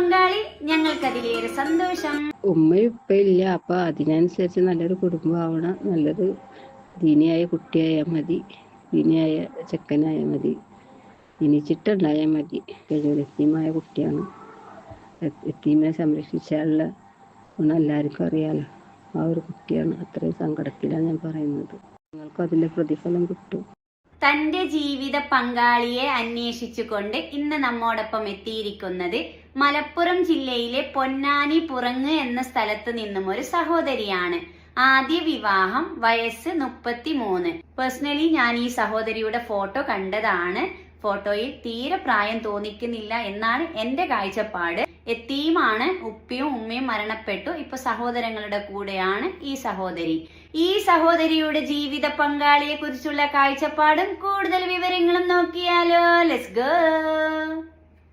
പങ്കാളി ഞങ്ങൾക്കതിലേറെ സന്തോഷം. ഉമ്മയും ഇല്ല. അപ്പൊ അതിനനുസരിച്ച് നല്ലൊരു കുടുംബം ആവണം നല്ലൊരു ദീനിയായ കുട്ടിയായാൽ മതി. ദീനിയായ ചെക്കനായാൽ മതി. ജനിച്ചിട്ടുണ്ടായാൽ മതി. എത്തീമായ കുട്ടിയാണ്. എത്തീമിനെ സംരക്ഷിച്ചാലുള്ള ഗുണം എല്ലാവർക്കും അറിയാലോ. ആ ഒരു കുട്ടിയാണ് അത്രയും സങ്കടത്തിലാണ് ഞാൻ പറയുന്നത്. നിങ്ങൾക്കും അതിന്റെ പ്രതിഫലം കിട്ടും. തന്റെ ജീവിത പങ്കാളിയെ അന്വേഷിച്ചുകൊണ്ട് ഇന്ന് നമ്മോടൊപ്പം എത്തിയിരിക്കുന്നത് മലപ്പുറം ജില്ലയിലെ പൊന്നാനി പുറങ്ങ് എന്ന സ്ഥലത്ത് നിന്നും ഒരു സഹോദരിയാണ്. ആദ്യ വിവാഹം വയസ്സ് മുപ്പത്തി മൂന്ന് പേഴ്സണലി ഞാൻ ഈ സഹോദരിയുടെ ഫോട്ടോ കണ്ടതാണ്. ഫോട്ടോയിൽ തീരെ പ്രായം തോന്നിക്കുന്നില്ല എന്നാണ് എന്റെ കാഴ്ചപ്പാട്. എത്തീമാണ് ഉപ്പിയും ഉമ്മയും മരണപ്പെട്ടു. ഇപ്പൊ സഹോദരങ്ങളുടെ കൂടെയാണ് ഈ സഹോദരി. ഈ സഹോദരിയുടെ ജീവിത പങ്കാളിയെ കുറിച്ചുള്ള കാഴ്ചപ്പാടും കൂടുതൽ വിവരങ്ങളും നോക്കിയാലോ. ലെസ് ഗോ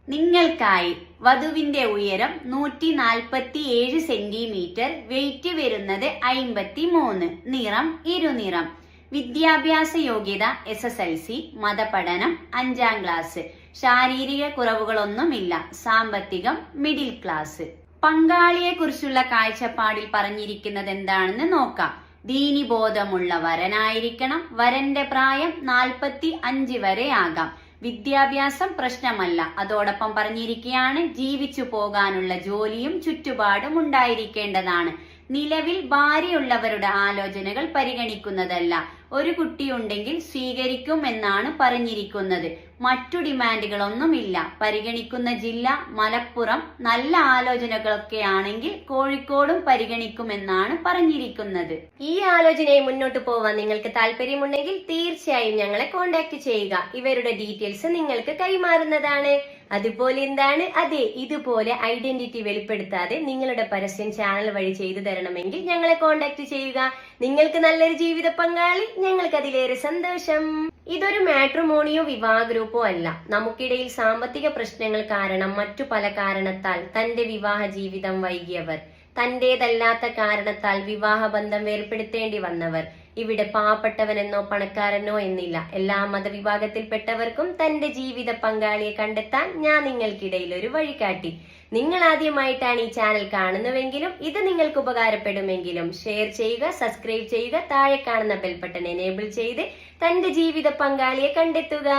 നിങ്ങൾക്കായി വധുവിന്റെ ഉയരം നൂറ്റി നാൽപ്പത്തി ഏഴ് സെന്റിമീറ്റർ വെയിറ്റ് വരുന്നത് അയിമ്പത്തി മൂന്ന് നിറം ഇരുനിറം. വിദ്യാഭ്യാസ യോഗ്യത എസ് എസ് എൽ സി മതപഠനം അഞ്ചാം ക്ലാസ് ശാരീരിക കുറവുകളൊന്നുമില്ല. സാമ്പത്തികം മിഡിൽ ക്ലാസ് പങ്കാളിയെ കുറിച്ചുള്ള കാഴ്ചപ്പാടിൽ പറഞ്ഞിരിക്കുന്നത് എന്താണെന്ന് നോക്കാം. ദീനിബോധമുള്ള വരനായിരിക്കണം. വരന്റെ പ്രായം നാൽപ്പത്തി അഞ്ച് വരെ ആകാം. വിദ്യാഭ്യാസം പ്രശ്നമല്ല. അതോടൊപ്പം പറഞ്ഞിരിക്കുകയാണ് ജീവിച്ചു പോകാനുള്ള ജോലിയും ചുറ്റുപാടും ഉണ്ടായിരിക്കേണ്ടതാണ്. നിലവിൽ ഭാര്യയുള്ളവരുടെ ആലോചനകൾ പരിഗണിക്കുന്നതല്ല. ഒരു കുട്ടിയുണ്ടെങ്കിൽ സ്വീകരിക്കും എന്നാണ് പറഞ്ഞിരിക്കുന്നത്. മറ്റു ഡിമാൻഡുകളൊന്നുമില്ല. പരിഗണിക്കുന്ന ജില്ല മലപ്പുറം നല്ല ആലോചനകളൊക്കെ ആണെങ്കിൽ കോഴിക്കോടും പരിഗണിക്കുമെന്നാണ് പറഞ്ഞിരിക്കുന്നത്. ഈ ആലോചനയെ മുന്നോട്ട് പോവാൻ നിങ്ങൾക്ക് താല്പര്യമുണ്ടെങ്കിൽ തീർച്ചയായും ഞങ്ങളെ കോൺടാക്ട് ചെയ്യുക. ഇവരുടെ ഡീറ്റെയിൽസ് നിങ്ങൾക്ക് കൈമാറുന്നതാണ്. അതുപോലെ എന്താണ്? അതെ ഇതുപോലെ ഐഡന്റിറ്റി വെളിപ്പെടുത്താതെ നിങ്ങളുടെ പരസ്യം ചാനൽ വഴി ചെയ്തു തരണമെങ്കിൽ ഞങ്ങളെ കോൺടാക്ട് ചെയ്യുക. നിങ്ങൾക്ക് നല്ലൊരു ജീവിത പങ്കാളി ഞങ്ങൾക്ക് അതിലേറെ സന്തോഷം. ഇതൊരു മാട്രിമോണിയോ വിവാഹ ഗ്രൂപ്പോ അല്ല. നമുക്കിടയിൽ സാമ്പത്തിക പ്രശ്നങ്ങൾ കാരണം മറ്റു പല കാരണത്താൽ തന്റെ വിവാഹ ജീവിതം വൈകിയവർ തന്റേതല്ലാത്ത കാരണത്താൽ വിവാഹബന്ധം വേർപ്പെടുത്തേണ്ടി വന്നവർ ഇവിടെ പാവപ്പെട്ടവനെന്നോ പണക്കാരനോ എന്നില്ല. എല്ലാ മതവിഭാഗത്തിൽപ്പെട്ടവർക്കും തന്റെ ജീവിത പങ്കാളിയെ കണ്ടെത്താൻ ഞാൻ നിങ്ങൾക്കിടയിൽ ഒരു വഴികാട്ടി. നിങ്ങൾ ആദ്യമായിട്ടാണ് ഈ ചാനൽ കാണുന്നുവെങ്കിലും ഇത് നിങ്ങൾക്ക് ഉപകാരപ്പെടുമെങ്കിലും ഷെയർ ചെയ്യുക സബ്സ്ക്രൈബ് ചെയ്യുക താഴെ കാണുന്ന ബെൽബട്ടൺ എനേബിൾ ചെയ്ത് തന്റെ ജീവിത പങ്കാളിയെ കണ്ടെത്തുക.